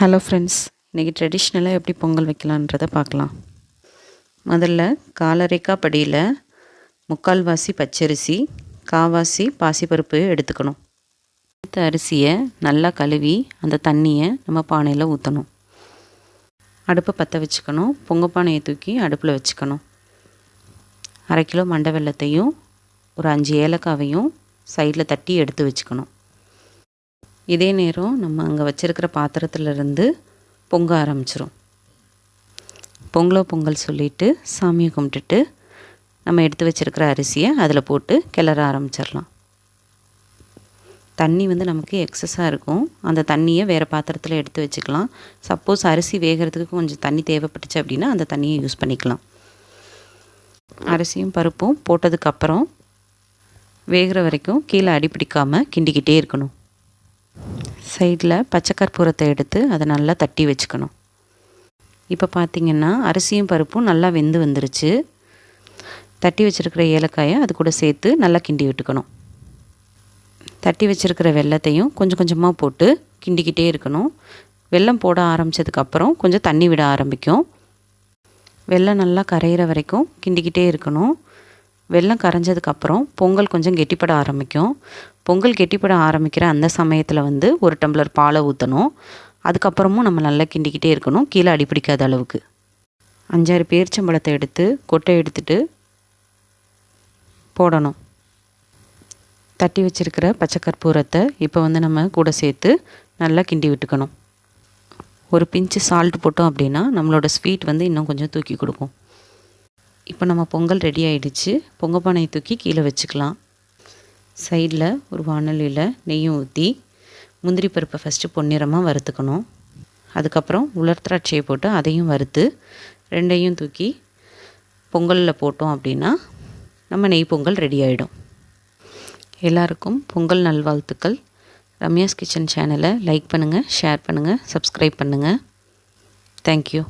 Hello friends இன்றைக்கி ட்ரெடிஷ்னலாக எப்படி பொங்கல் வைக்கலான்றதை பார்க்கலாம். முதல்ல காலரைக்கா படியில் முக்கால்வாசி பச்சரிசி காவாசி பாசிப்பருப்பு எடுத்துக்கணும். எடுத்த அரிசியை நல்லா கழுவி அந்த தண்ணியை நம்ம பானையில் ஊற்றணும் அடுப்பை பற்ற வச்சுக்கணும். பொங்க பானையை தூக்கி அடுப்பில் வச்சுக்கணும். அரை கிலோ மண்டை வெள்ளத்தையும் ஒரு அஞ்சு ஏலக்காவையும் சைடில் தட்டி எடுத்து வச்சுக்கணும். இதே நேரம் நம்ம அங்கே வச்சுருக்கிற பாத்திரத்துலேருந்து பொங்க ஆரம்பிச்சிரும். பொங்கலோ பொங்கல் சொல்லிவிட்டு சாமியை கும்பிட்டுட்டு நம்ம எடுத்து வச்சுருக்கிற அரிசியை அதில் போட்டு கிளற ஆரம்பிச்சிடலாம் தண்ணி வந்து நமக்கு எக்ஸஸாக இருக்கும். அந்த தண்ணியை வேறு பாத்திரத்தில் எடுத்து வச்சுக்கலாம். சப்போஸ் அரிசி வேகிறதுக்கு கொஞ்சம் தண்ணி தேவைப்பட்டுச்சு அப்படின்னா அந்த தண்ணியை யூஸ் பண்ணிக்கலாம். அரிசியும் பருப்பும் போட்டதுக்கப்புறம் வேகிற வரைக்கும் கீழே அடிப்பிடிக்காமல் கிண்டிக்கிட்டே இருக்கணும். சைடில் பச்சை கற்பூரத்தை எடுத்து அதை நல்லா தட்டி வச்சுக்கணும். இப்போ பார்த்திங்கன்னா அரிசியும் பருப்பும் நல்லா வெந்து வந்துருச்சு. தட்டி வச்சுருக்கிற ஏலக்காயை அது கூட சேர்த்து நல்லா கிண்டி விட்டுக்கணும். தட்டி வச்சுருக்கிற வெள்ளத்தையும் கொஞ்சம் கொஞ்சமாக போட்டு கிண்டிக்கிட்டே இருக்கணும். வெள்ளம் போட ஆரம்பித்ததுக்கப்புறம் கொஞ்சம் தண்ணி விட ஆரம்பிக்கும். வெள்ளம் நல்லா கரையிற வரைக்கும் கிண்டிக்கிட்டே இருக்கணும். வெள்ளம் கரைஞ்சதுக்கப்புறம் பொங்கல் கொஞ்சம் கெட்டிப்பட ஆரம்பிக்கும். பொங்கல் கெட்டிப்பட ஆரம்பிக்கிற அந்த சமயத்தில் வந்து ஒரு டம்ளர் பாலை ஊற்றணும் அதுக்கப்புறமும் நம்ம நல்லா கிண்டிக்கிட்டே இருக்கணும். கீழே அடிப்பிடிக்காத அளவுக்கு. அஞ்சாறு பேரிச்சம்பழத்தை எடுத்து கொட்டை எடுத்துட்டு போடணும். தட்டி வச்சுருக்கிற பச்சை கற்பூரத்தை இப்போ வந்து நம்ம கூட சேர்த்து நல்லா கிண்டி விட்டுக்கணும். ஒரு பிஞ்சு சால்ட் போட்டோம் அப்படின்னா நம்மளோட ஸ்வீட் வந்து இன்னும் கொஞ்சம் தூக்கி கொடுக்கும். இப்போ நம்ம பொங்கல் ரெடி ஆகிடுச்சு பொங்கல் பானையை தூக்கி கீழே வச்சுக்கலாம். சைடில் ஒரு வானொலியில் நெய்யும் ஊற்றி முந்திரி பருப்பை ஃபஸ்ட்டு பொன்னிறமாக வறுத்துக்கணும். அதுக்கப்புறம் உலர் திராட்சையை போட்டு அதையும் வறுத்து ரெண்டையும் தூக்கி பொங்கலில் போட்டோம் அப்படின்னா நம்ம நெய் பொங்கல் ரெடி ஆகிடும் எல்லாருக்கும் பொங்கல் நல்வாழ்த்துக்கள். ரம்யாஸ் கிச்சன் சேனலை லைக் பண்ணுங்கள் ஷேர் பண்ணுங்கள் சப்ஸ்கிரைப் பண்ணுங்கள் தேங்க்யூ